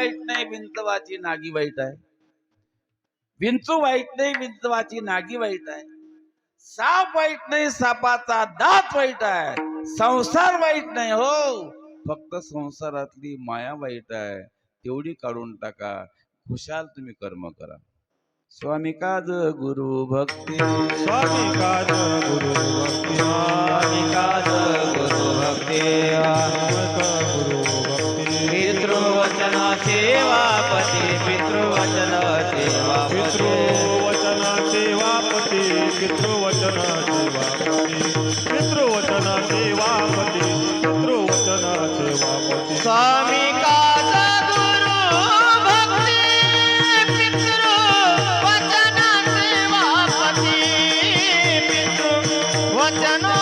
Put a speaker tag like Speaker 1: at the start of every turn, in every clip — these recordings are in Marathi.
Speaker 1: वाईट नाही विंचवाची नागी वाईट आहे. विंचू वाईट नाही विंचवाची नागी वाईट आहे. साप वाईट नाही सापाचा दात वाईट आहे. संसार वाईट नाही हो. फक्त संसारातली माया वाईट आहे. तेवढी काढून टाका. खुशाल तुम्ही कर्म करा. स्वामी काज गुरु भक्ती.
Speaker 2: स्वामी काज गुरु भक्ती.
Speaker 3: स्वामी काज गुरु भक्ती. पितृवचन सेवापती पितृवचन सेवापती
Speaker 2: पितृवचन सेवापती पितृवचन सेवापती पितृवचन सेवापती पितृवचन सेवापती
Speaker 3: स्वामी काज गुरु भक्ती पितृवचन सेवापती पितृवचन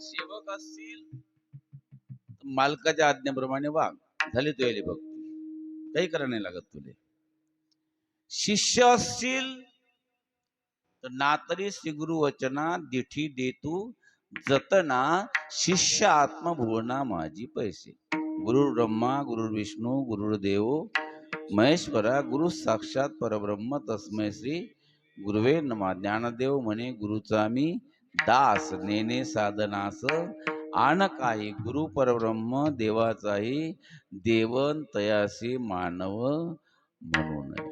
Speaker 1: सेवक असतील मालकाच्या आज्ञेप्रमाणे वाघ झाली तुझी भक्ती. काही करा नाही लागत तुले. शिष्य असतील तर नातरी श्रीगुरु वचना दिठी देतू. जतना शिष्य आत्मभुवना माझी पैसे. गुरु ब्रह्मा गुरु विष्णू गुरुर्देव महेश्वरा गुरु साक्षात परब्रह्म तस्मय श्री गुरुवे नमा. ज्ञानदेव म्हणे गुरुचा मी दास नेने साधनास. आण काही गुरु परब्रह्म देवाचाही देवन तयासी मानव म्हणून.